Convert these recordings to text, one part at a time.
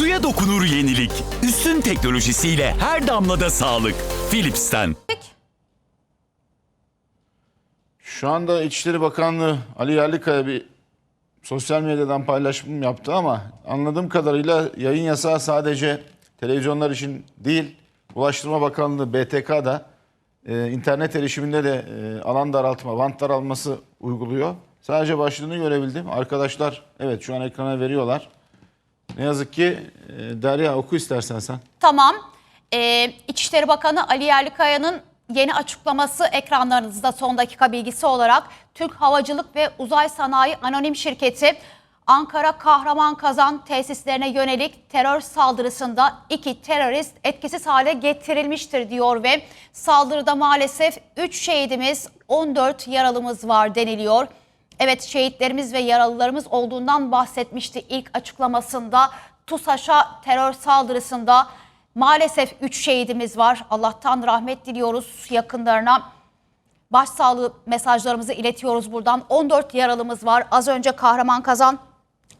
Suya dokunur yenilik. Üstün teknolojisiyle her damlada sağlık. Philips'ten. Şu anda İçişleri Bakanlığı Ali Yerlikaya bir sosyal medyadan paylaşım yaptı ama anladığım kadarıyla yayın yasağı sadece televizyonlar için değil, Ulaştırma Bakanlığı BTK'da e, internet erişiminde de e, alan daraltma, bant daralması uyguluyor. Sadece başlığını görebildim. Arkadaşlar evet şu an ekrana veriyorlar. Ne yazık ki e, Derya oku istersen sen. Tamam. Ee, İçişleri Bakanı Ali Yerlikaya'nın yeni açıklaması ekranlarınızda son dakika bilgisi olarak Türk Havacılık ve Uzay Sanayi Anonim Şirketi Ankara Kahraman Kazan tesislerine yönelik terör saldırısında iki terörist etkisiz hale getirilmiştir diyor ve saldırıda maalesef 3 şehidimiz 14 yaralımız var deniliyor. Evet şehitlerimiz ve yaralılarımız olduğundan bahsetmişti ilk açıklamasında. TUSAŞ'a terör saldırısında maalesef 3 şehidimiz var. Allah'tan rahmet diliyoruz yakınlarına. Başsağlığı mesajlarımızı iletiyoruz buradan. 14 yaralımız var. Az önce Kahraman Kazan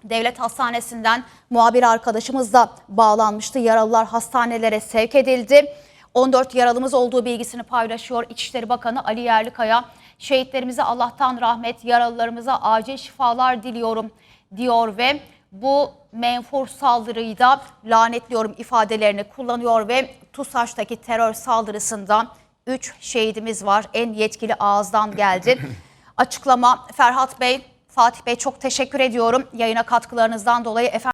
Devlet Hastanesi'nden muhabir arkadaşımız da bağlanmıştı. Yaralılar hastanelere sevk edildi. 14 yaralımız olduğu bilgisini paylaşıyor İçişleri Bakanı Ali Yerlikaya. Şehitlerimize Allah'tan rahmet, yaralılarımıza acil şifalar diliyorum diyor ve bu menfur saldırıyı da lanetliyorum ifadelerini kullanıyor ve TUSAŞ'taki terör saldırısında 3 şehidimiz var. En yetkili ağızdan geldi. Açıklama Ferhat Bey, Fatih Bey çok teşekkür ediyorum yayına katkılarınızdan dolayı. Efendim